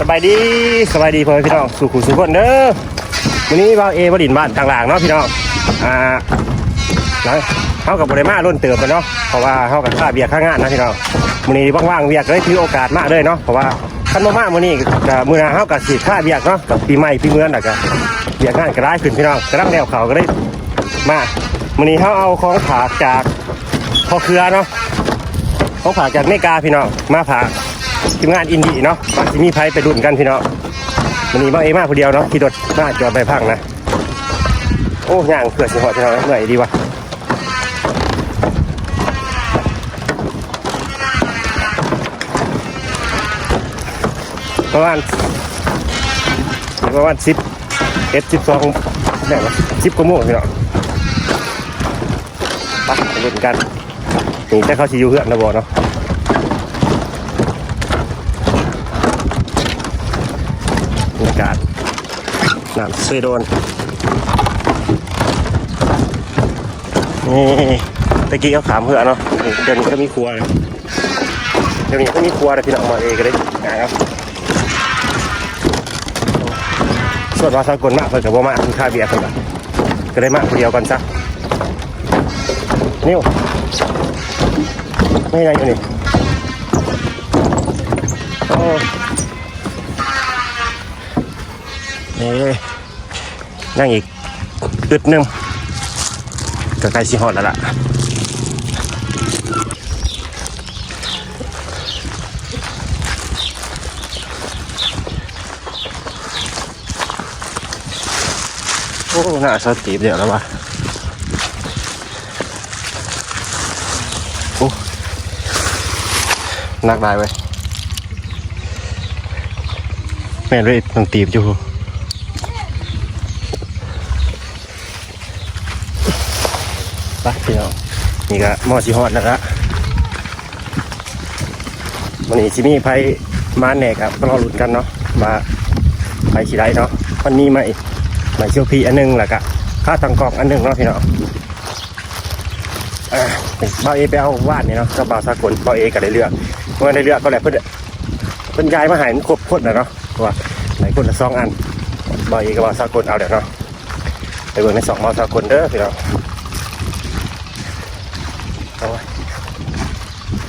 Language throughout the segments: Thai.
สบายดีสบายดีพ่อแม่พี่น้องสุขุสุขคนเด้อวันนี้บ่าวเอบดินบ้านต่างหลางเนาะพี่น้องอ่าหลังเขากับบริมาร่นเติบไปเนาะเพราะว่าเขากับข้าเบียร์ข้างงานนะพี่น้องวันนี้ว่างๆเบียร์ก็เลยถือโอกาสมากเลยเนาะเพราะว่าคันมามาวันนี้กับมือหนาเขากับสีข้าเบียร์เนาะกับปีใหม่ปีเมืองน่ะก็เบียร์งานก็ได้ขึ้นพี่น้องกระดังแนวเขาก็ได้มาวันนี้เขาเอาของผากจากพ่อเครือเนาะของผากจากเมกาพี่น้องมาผาก ทีมงานอินดี้เนาะว่าสิมีไพไปดุนกันพี่น้องวันนี้บ่าเอมาคนเดียวเนาะขี่รถมาจอดไปพังนะ โอ้ย่างเผื่อสิหอดพี่น้องเหนื่อยดีวะประมาณประมาณสิบเอ็ดสิบสองแน่วะสิบกว่าโมงพี่น้องไปดุนกันนี่แต่เขาสิอยู่เพื่อนนะบอเนาะ บรรยา กาศน้ำเซโดนนี่ตะกี้เขาขามเหือเนาะเดี๋ยวนี้ก็มีครัวนะเดี๋ยวนี้ก็มีครัวนะพี่น้องมาเองก็ได้ง่ายครับส่วนว่าสากลมากเพิ่นกับว่ามากคือค่าเบียร์เพิ่นน่ะก็ได้มากคนเดียวกันซะนิ้วไม่ได้อยู่นี่โอ้ นี่นั่งอีกอึดหนึงก็ใกล้สิฮอดแล้วล่ะโอ้หน้าสตีบเดี๋ยวแล้ววะโอ้นักได้เว้ยแม่นเลยต้องตีบอยู่ ไป พี่น้องนี่ก็หมอสีฮอดนะครับวันนี้ชิมีไพมาแหนกครับรอลุ้นกันเนาะมาไปสีไรเนาะวันนี้ไม่ไม่เชียวพีอันหนึงแหละกะค่าตังกองอันหนึงเนาะพี่น้องเอ่อเบาเอไปเอาวาดนี่เนาะก็เบาสากลเบาเอก็ได้เลือกเมื่อได้เลือกก็แหละเพิ่อนเพิ่นย้ายมาหายมันครบคนนะเนาะเพราะว่าไหนคนละสองอันเบาเอกับเบาสากลเอาเดี๋ยวเนาะไปเบิ่งในสองเบาสากลเด้อพี่น้อง เอาไว้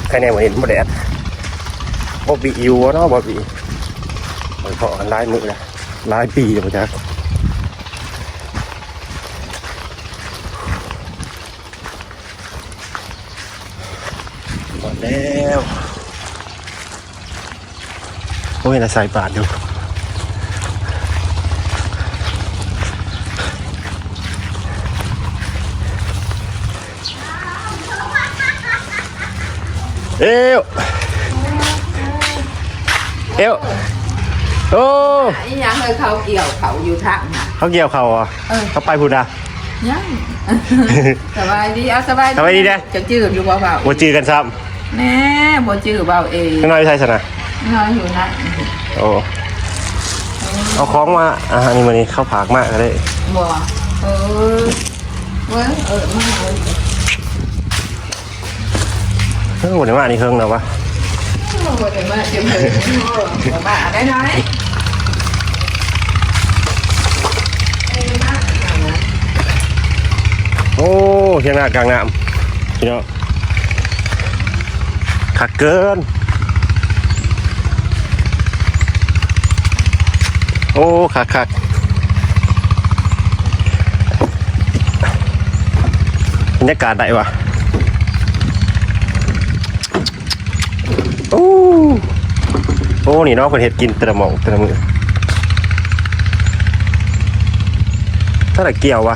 ใครแน่มาเห็นบ่แดดบ่บีอิวเนาะบ่บีมันพอกันหลายมือละหลายปีแล้วบ่จักหมดแล้วโอ้ยน่ะใส่บาทอ เอวเอวโอ้อีหยังเลยเขาเกี่ยวเขาอยู่ทางน่ะ เขาเกี่ยวเขาอะเออ เขาไปพูดอะยังสบายดีเอาสบายสบายดีเด้อจะจืดอยู่เบาบ่จือกันซ้ๆแน่บ่จืดเบาเองำข้างน้อยใช่สนะน้อยอยู่นะโอ้เอาของมาอ่านี่มานี่เข้าผากมากก็ได้บ่เออเว้ยเออมาเว้ย เฮ้ยวันนี้มานี่เฮิงเนาะวะบ่ได้มาเจ็บเลยบ่มาได้น้อยเอ้ยมาเอานะโอ้เทียงหน้ากลางน้ำพี่น้องขักเกิน โอ้ขักขักบรรยากาศได้วะโอ้ โอ้นี่น้องคนเห็ดกินแต่ละหมองแต่ละมือถ้าไหเกี่ยววะ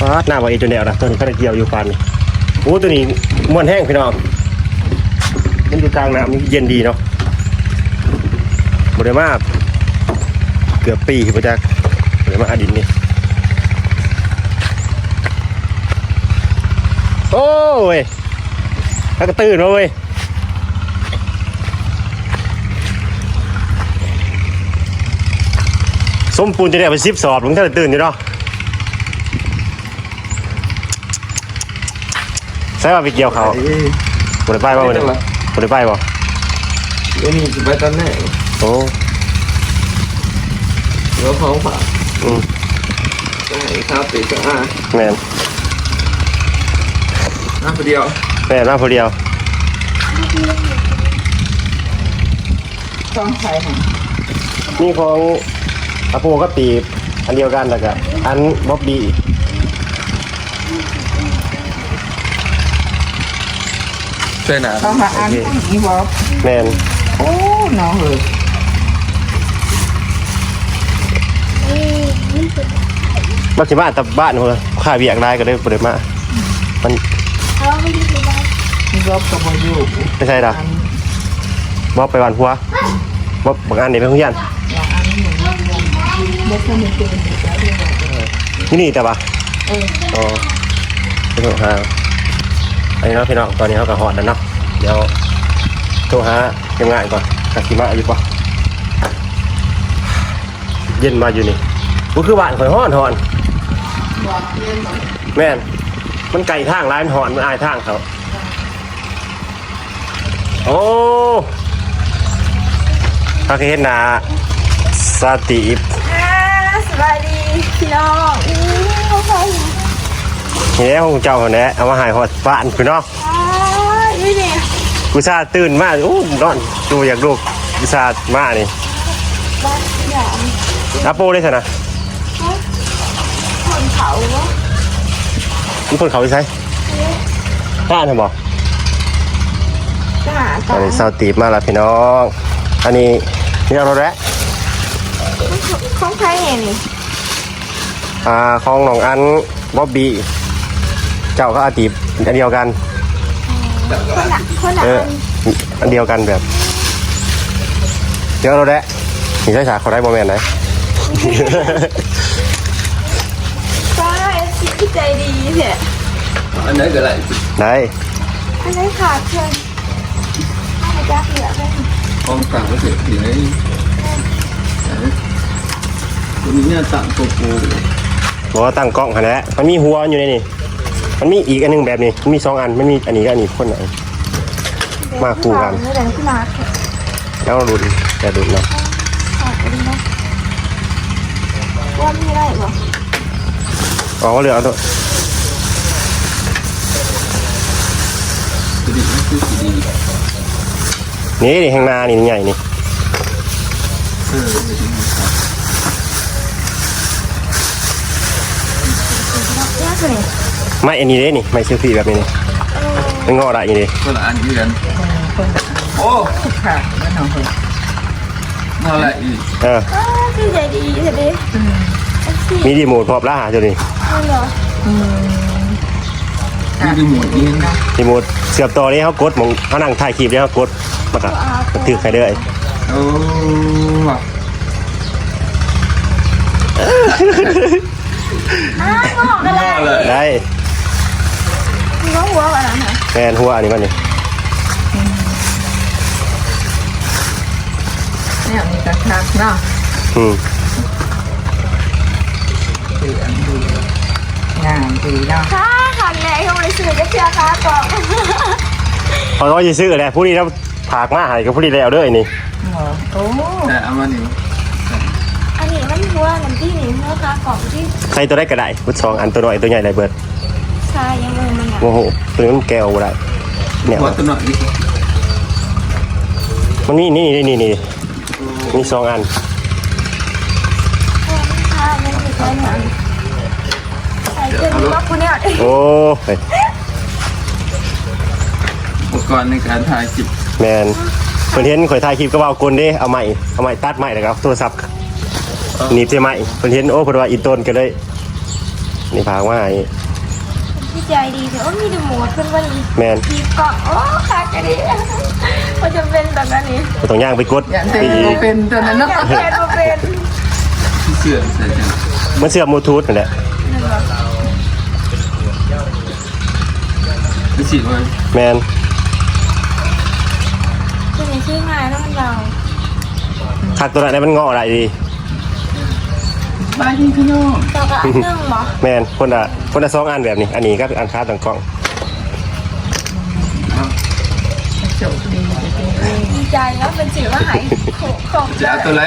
ปาดหน้าว่าอจนแนวนะตัวนี้ก็ได้เกี่ยวอยู่ปานนี่โอ้ตัวนี้ม้วนแห้งพี่น้องมันอยู่กลางน้ำมันเย็นดีเนาะบริมาเกือบปีพระจักบริมาอดินนี่โอ้เว้ยถ้ากระตื่นมาเว้ย ส้มปูนจะได้ไปซิบสอบหลวงท่านตื่นอยู่เนาะใช่ป่ะไปเกี่ยวเขาบริไปบ่เนี่ยบริไปบ่เดี๋ยวนี้จะไปตอนไหนโอ้เดี๋ยวของฝากอืมจะให้ข้าวเป็ดกับอาแมนน้ำเดียวแมนมาผู้เดียวต้องใช้หน่อยนี่ของ อาโปก็ตีบอันเดียวกันแล้วก็อันบ๊อบบี้ใช่หนาต้องมาอ่านผู้หญิงบอกแมนโอ้น้องเลยบักสิมาแต่บ้านหัวค่าเบียกได้ก็ได้บ่ได้มามันนี่รบกับมาอยู่ไม่ใช่ดอกบ๊อบไปวันหัวบ๊อบบางอันนี่ไปโรงเรียนอย่างอันนี้อย่าง นี้เด็กคนนี้เป็นเด็กแล้วเรียนที่นี่แต่ปะเอออ๋อไปโทรหาอันนี้เนาะพี่น้องตอนนี้เขาก็หอดแล้วเนาะเดี๋ยวโทรหาเก็บงานก่อนกักิมาอยู่ปะเย็นมาอยู่นี่กูคือบ้านข่อยฮ้อนหอนบอกเรียนแม่นมันไก่ทางร้านหอนมันอายทางเขาโอ้ถ้าเคยเห็นหนาสติปอ่าสวัสดีพี่ น้องอู้เขาใส่ยของเจ้าคนนี้เอามาหายหอดบ้านพี่น้องอ่าอยู่นี่กูซาตื่นมาอู้นอนดูอยากลูกกูซามานี่บ้านอย่างอาโปได้สินะคนเขาวะมีคนเขาใช่บ้านเหรอบอกอันนี้สาวตีบมาแล้วพี่น้อง อันนี้นี่เอาแล้วของใครเนี่ย อ่าของหนองอันบ๊อบบี้เจ้าก็อาตีบอันเดียวกัน คนละคนละเออ อันอันเดียวกันแบบ เดี๋ยวเราได้มีใช่สาเขาได้โมเมนต์ไหน ฟ้าเอฟซีใจดีเถอะอันไหนก็ได้ได้ อันนี้ขาดเชิญให้จักเหลือไปของฝากก็เสร็จที่ไหนตัวนี้เนี่ยต่างโกโปร บอกว่าตั้งกล้องหันแหล้วมันมีหัวอยู่ในนี่มันมีอีกอันหนึงแบบนี้มันมีสองอันมันมีอันนี้กับอันนี้คนไหน มาคู่กันเดี๋ยวขึ้นมาแล้วเราดูดิแต่ดูเนาะขาดไปดีนะว่ามีอะไรบ่อ๋อก็เหลือเอาตัวตัวนี้ก็คือสีดีนี่นี่ข้างหน้านี่ใหญ่นี่ เออ ไม่ถึงครับเนี่ยคือนี่ไม่อันนี้เด้นี่ไม่เซลฟี่แบบนี้นี่มันงอได้อยังดีก็ละอันนี้กันคนโอ้ค่ะแล้วน้องเลยเท่าไหร่อีกเอออ่าคือใจดีเถอะดิเอฟซีมีดีโมดพร้อมล่าจุดนี้นี่เหรออืมนี่ดีหมดนี่นะดีโมดเสียบต่อนี้เขากดมองเขานั่งถ่ายคลิปแล้วเขากดมันก็มันถือใครเด้อโอ้ว่ะ อ้าวบอกกันเลยน่าเลยได้มีน้องหัวกันนะแฟนหัวอันนี้มันนี่เนี่ยมีกระชักเนาะอืมคืออันดีงามดีเนาะค่ะขันแม่เขาเลยซื้อจะเชื่อค่ะก่อนพอเขาจะซื้อแหละผู้นี้แล้วผากมาใหายกับผู้นี้แล้วเด้อนี่เหรอโอ้แต่เอามานี่อัน นี้มันหัวน้ำที่นี่หัวค่ะกล่องที่ใครตัวได้ก็ได้พุทสองอันตัวน้อยตัวใหญ่ไรเบิดชายยังมือมันอะโอ้โหตัวนี้มันแก้วบ่ได้เนี่ยหัวตัวหน่อยนี่มันมีนี่นี่นี่นี่มีสองอันค่ะมันคือใครหนังใส่เสื้อมีว่าคุณเนี่ยโอ้ยอุปกรณ์ในการถ่ายคลิปแมนเพิ่นเห็นข่อยถ่ายคลิปก็ว่าเอากลเด้เอาใหม่เอาใหม่ตัดใหม่แล้วก็เอาโทรศัพท์ หนีบใช่ไหมเพิ่นเห็นโอ้เพิ่นว่าอีต้นก็เลยนี่พากมาให้พี่ใจดีเดี๋ยวมีดูหมดเพื่อนวันนี้แมนทีกล่องโอ้ค่ะกันดิมันจะเป็นแบบนั้นนี่บ่ต้องย่างไปกดอย่างไปเต็มอีกเป็นตัวนั้นเนาะอยากเป็นมาเป็นที่เสื่อมใส่จังมันเสื่อมบลูทูธนั่นแหละที่สีมันแมนคือในชื่อง่ายแล้วมันยาวคักตัวนั้นมันงอได้ดี บายดีพี่น้องต่อกับอันหนึ่งเหรอแมนคนละคนละสองอันแบบนี้ อันนี้ก็อันค้าต่างกล้องจบดีจะเป็นเรื่องใจแล้วเป็นสื่อว่าหายขอบจะเอาตัวอะไร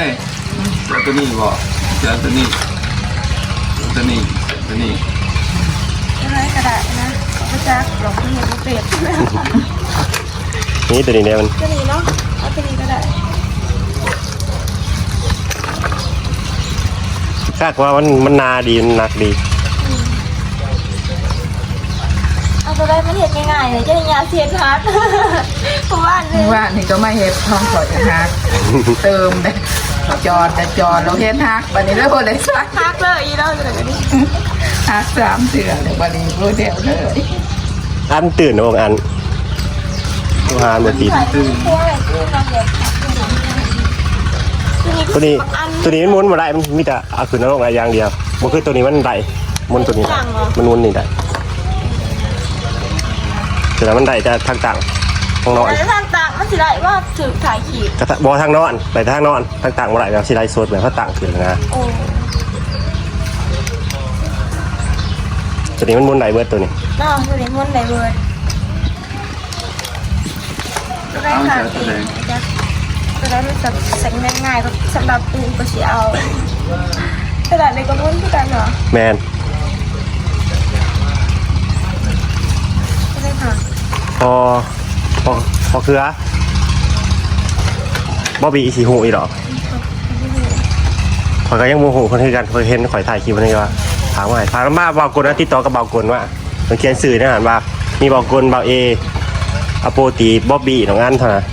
จะเอาตัวนี้บ่จะเอาตัวนี้ตัวนี้ตัวนี้อะไรกระดาษนะขอบจักหลอกเงินเปรียบนี่ตัวนี้เนี่ยมัน ก็นี้เนาะเอาตัวนี้ก็ได้ คาดว่ามันมันนาดีมันหนักดี เอาตัวได้มันเห็นง่ายๆเลยจะได้ยาเสียนฮาร์ดเพราะว่าเนี่ยว่านี่ก็ไม่เห็ดท้องขอจะฮัก เติมเด้จอดแต่จอดเราเห็ดฮักวันนี้เราบ่ได้สักฮาร์ดเลยอีเราจะแบบนี้ฮักสามเสือเดี๋ยววันนี้พูดเดียวเลยอันตื่นนะองอันทุกหานหมดตีนถ่ายรูปพวกอะไรที่เราเด็ก ตัวนี้ตัวนี้มันหมุนมาได้มันมีแต่เอาขึ้นนรกอะไรอย่างเดียวมันคือตัวนี้มันได้หมุนตัวนี้ได้มันหมุนนี่ได้แต่มันได้จะทางต่างทางนอนแต่ทางต่างมันสิได้ว่าถือถ่ายขีดกระทะบอทางนอนไปทางนอนทางต่างบ่ได้แบบสิไลฟ์สดแบบเขาต่างขึ้นนะโอ้ตัวนี้มันหมุนได้เบิดตัวนี้น่าตัวนี้มันไหนเบิร์ดตัวได้ค่ะเอง จ้ะตัวได้มันสับแสงง่ายๆสำหรับปูก็สิเอากระดาษในกระมุนคือกันเหรอแมนตัวได้ค่ะพอพอพอเครือบอบีสีหูอีดอกข่อยก็ยังโมโหคนคือกันเคยเห็นข่อยถ่ายคลิปวันนี้ว่าถามว่าถามมาบอกกลนะติดต่อกับบอกกลว่ามันเขียนสื่อนะฮะว่า มีบอกกลบอกเออโปตีบอบบี้ของอันเท่านั้นข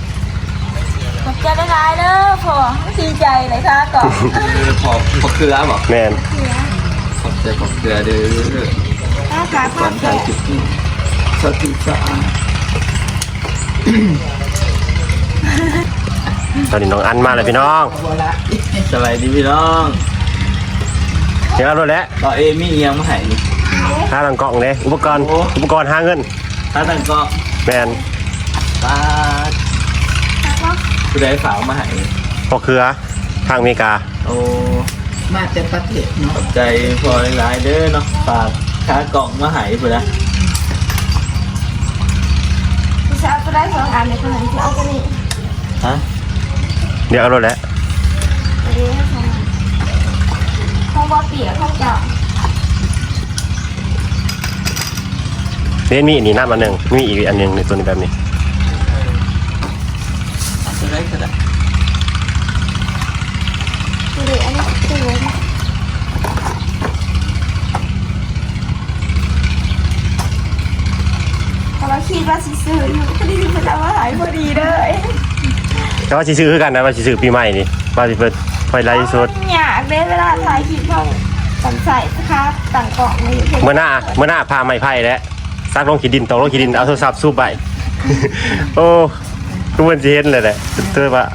อบ ใจได้หลายๆเด้อพ่อดีใจเลยค่ะก่อนคือพอพอเกลือบ่แมนขอบใจขอบเกลือเด้อถ้าขาก่ขาอนแก่ถ่ายคลิปนี้สติสะอาดตอนนี้น้องอันมาเลยพี่น้องบัวละสบายดีพี่น้องเดี๋ยวเอารถแล้วต่อเอมีเอียงมาให้นี่หาทางกล่องเลยอุปกรณ์โอ้อุปกรณ์หาเงินถ้าตั้งก็แมนปาด ผู้ใดฝากมาให้พอเครือทางอเมริกา โอ้มาแต่ประเทศขเนาะอบใจพอหลายๆเด้อเนาะฝากค้ากล่องมาให้พุ่นนะพี่สาวตัวได้สองอันในขณะที่เอาตัวนี้ฮะเดี๋ยวเอารถแล้วอันนี้ให้สองอันห้องว่าเปียกห้องเก่าเบนมีอันนี้น้ำอันหนึ่งมีอีกอันหนึ่งในตัวนี้แบบนี้ผู้ใด ก็ได้ดูดิอันนี้สวยมากพอเราคิดว่าสิซื้ออยู่ก็ได้ยินเพิ่นเอามาหายพอดีเลยแต่ว่าสิซื้อคือกันนะว่าสิซื้อปีใหม่นี่ว่าสิเปิดไฟไลท์สดมันอยากได้เวลาถ่ายคลิปต้องต้องใส่ครับต่างกล่องมาอยู่เพิ่นเมื่อหน้าเมื่อหน้าพาไม้ไผ่แล้วซักลงขีดินตกลงขีดินเอาโทรศัพท์สู้ไป โอ้ทุ กคนจะเห็นเลยแหละเธอว่า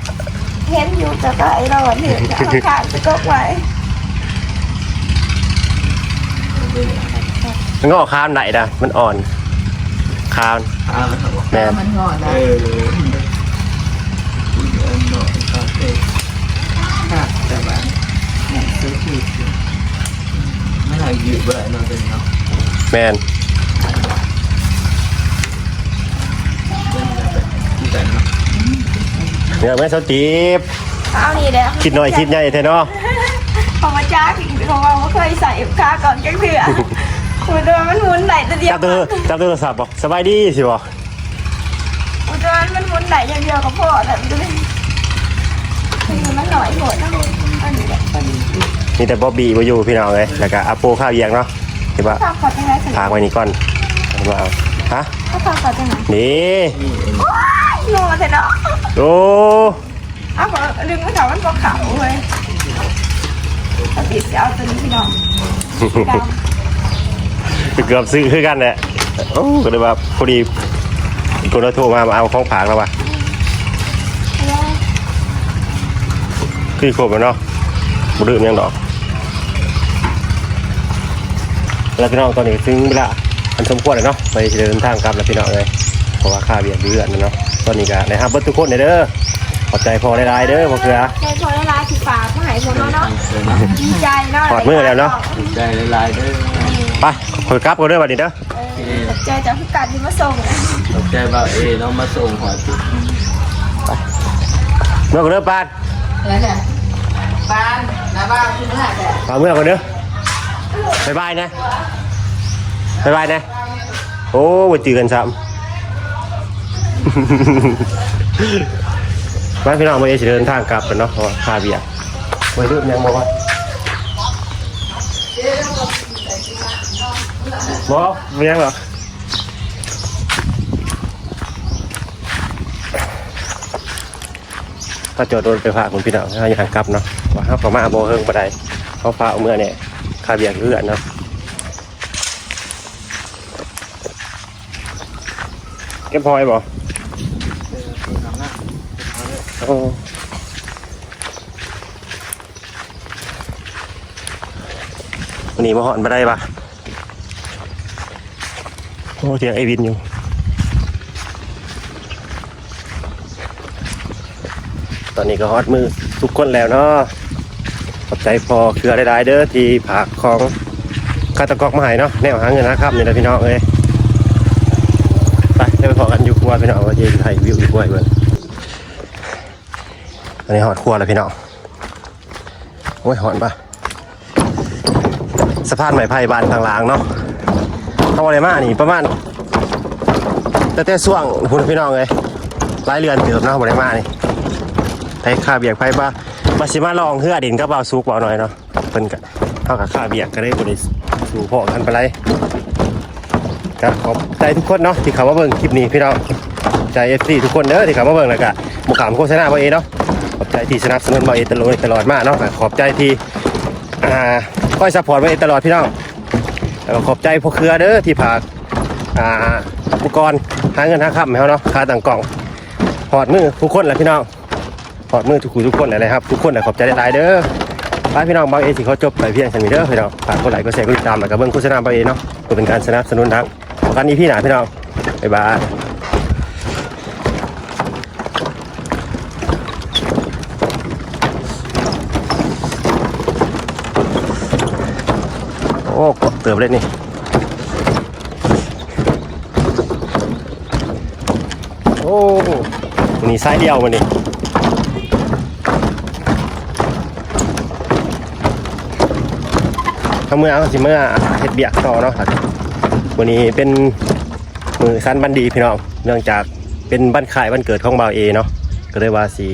เห็นอยู่แต่ก็ไอ้เราเห็นจะเอาขาดจะกกไว้มันก็ออกคามไหนนะมันอ่อนคามอ้าวครับแมนมันงอเอได้อคุณเอิญเนาะคาเฟ่ค่ะแต่ว่าเนี่ยซื้อผิดไม่หายยืดเบื่อเนาะเป็นเนาะแมน ที่แต่เนาะ เนี่ยแม่สตีฟเอานี่เด้อคิดหน่อยคิดใหญ่เทเนาะพอมาจ้าถึงของเราเคยใส่ขาก่อนจังเถื่อคุณโดนมันหมุนไหลตัวเดียจัวบตัวจับตัวโทรศัพท์บอกสบายดีสิบอกคุณโดนมันหมุนไหลอย่างเดียวกับพ่อแต่มันจะไม่คือมันหน่อยโหดนะคุณอันนี้แหละมีแต่บ๊อบบี้มาอยู่พี่น้องเลยแล้วก็อาโปข้าวเยียงเนาะที่ว่าข้าวขอดยังไงสิพากไว้นี่ก่อนเอามาเอา ฮะข้าวขอดยังไงนี่ว้ายงงเลยเนาะโอ้อ้าวดึงไม่ถามมันก็ขาวเลยปกติจะเอาตัวนี้พี่น้องดำเกือบซื้อคือกันแหละโอ้ก็เลยว่าพอดีคนเราโทรมามาเอาของฝากแล้วว่ะคือครบแล้วเนาะบ่ดื่มยังดอก แล้วพี่น้องตอนนี้ถึงเวลา อันสมควรแล้วเนาะไปเดินทางกลับแล้วพี่น้องเลยเพราะว่าค่าเบียร์เดือนนะเนาะตอนนี้ก็นะครับเบิดทุกคนเด้อขอบใจพอได้ๆเด้อพ่อเกลือใจพอได้ลาสีฟ้ามาหายพวกเราเนาะเลยเนาะดีใจเนาะถอดมือแล้วเนาะใจหลายๆเด้อไปขอยกลับกันเด้อวันนี้เด้อขอบใจจากพิการที่มาส่งขอบใจบ่าวเอน้องมาส่งหัวจุดมื่อก่อนเด้อปานแล้วเนี่ยบ้านนะบ้านที่เมื่อแต่เอาเมื่อก่อนเด้อบ๊ายบายนะ บ๊ายบายนะ โอ้มาเจอกันซ้ำบ้านพี่น้องมาเอสิเดินทางกลับกันเนาะคาเบียร์ไว้เริ่มยังบอกว่าบอกไม่ยังหรอถ้าจอดรถไปพาคุณพี่น้องถ้าอยากกลับเนาะว่าห้าประมาณโบเฮิงปะไดเขาพาเอาเมื่อเนี่ยคาเบียร์เลือดเนาะ เก็บพลอยบ่โอ้วันนี้มาหอนมาได้ปะโอ้เสียงไอวินอยู่ตอนนี้ก็ฮอตมือทุกคนแล้วเนาะขอบใจพอเครือได้ๆเด้อที่ผักของคาตะกอกมาให้เนาะแนวหาเงินนะครับนี่แหละพี่น้องเอ้ย ไปเดี๋ยวไปพอกันอยู่ครัวพี่น้องว่าเย็นไทยวิวอยู่ครัวให้เบิ่งตอนนี้ฮอตครัวแล้วพี่น้องโอ้ยฮอตปะสะพานไม้ไผ่บานทางหลางเนาะเอาอะไรมานี่ประมาณแต่แต่ช่วงพุ่นพี่น้องเลยหลายเรือนเติบเนาะบ่ได้มานี่ไปค่าเบียกไปบ้าบาสิมาลองเพื่อดินก็เบาซุกเบาหน่อยเนาะเพิ่นก็เท่ากับค่าเบียกก็ได้บริสูพอกันไปเลย ครับขอบใจทุกคนเนาะที่เขามาเบิ่งคลิปนี้พี่น้องใจเอฟซีทุกคนเด้อที่เขามาเบิ่งแล้วก็บุกขามโฆษณาบาเอเนาะขอบใจที่สนับสนุนบาเอตลอดตลอดมาเนาะขอบใจที่อ่าคอยซัพพอร์ตบาเอตลอดพี่น้องแล้วก็ขอบใจพวกเครือเด้อที่ผากอ่าอุปกรณ์หาเงินหาคำให้เขาเนาะค่าต่างกล่องหอดมือทุกคนแหละพี่น้องขอบมือทุกคนทุกคนเลยครับทุกคนเลยขอบใจหลายเด้อไปพี่น้องบางเอสิเขาจบไปเพียงแค่นี้เด้อพี่น้องฝากกดไลค์กดแชร์กดติดตามแล้วก็เบิ่งโฆษณาบางเอเนาะเพื่อเป็นการสนับสนุนทาง กันอีพี่หนาพี่น้องบ๊ายบายโอ้กดเติมเลยนี่โอ้นนี้ไซส์เดียวมันนี่เขาเมื่อเอาสิเมื่อเฮ็ดเบียกต่อเนาะครับ วันนี้เป็นมือสั้นบันดีพี่น้องเนื่องจากเป็นบ้านขายบ้านเกิดของบ่าวเอเนาะก็เลยว่าสิ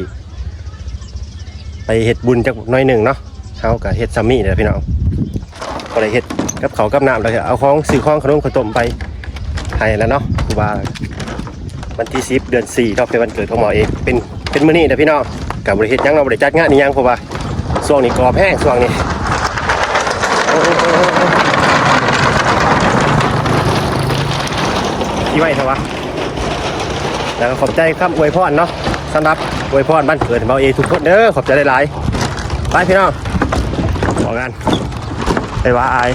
ไปเฮ็ดบุญจากน้อยหนึ่งเนาะเขากับเฮ็ดซัมมี่เนี่ยพี่น้องก็เลยเฮ็ดกับเขากับน้ำแล้วก็เอาของซื้อของขนมขนมไปให้แล้วเนาะว่าวันที่สิบเดือนสี่เนาะเป็นวันเกิดของบ่าวเอเป็นเป็นมื้อนี้นะพี่น้องกับบริเฮ็ดยังเราบริจัดงานนี่ยังเพราะว่าช่วงนี้กรอบแห้งช่วงนี้ ที่ไว้เถอะวะแล้วก็ขอบใจครับอวยพรเนาะสำหรับอวยพรบ้านเกิดเราเองทุกคนเด้อขอบใจหลายๆไปพี่น้องบอกกันไปว่าอาย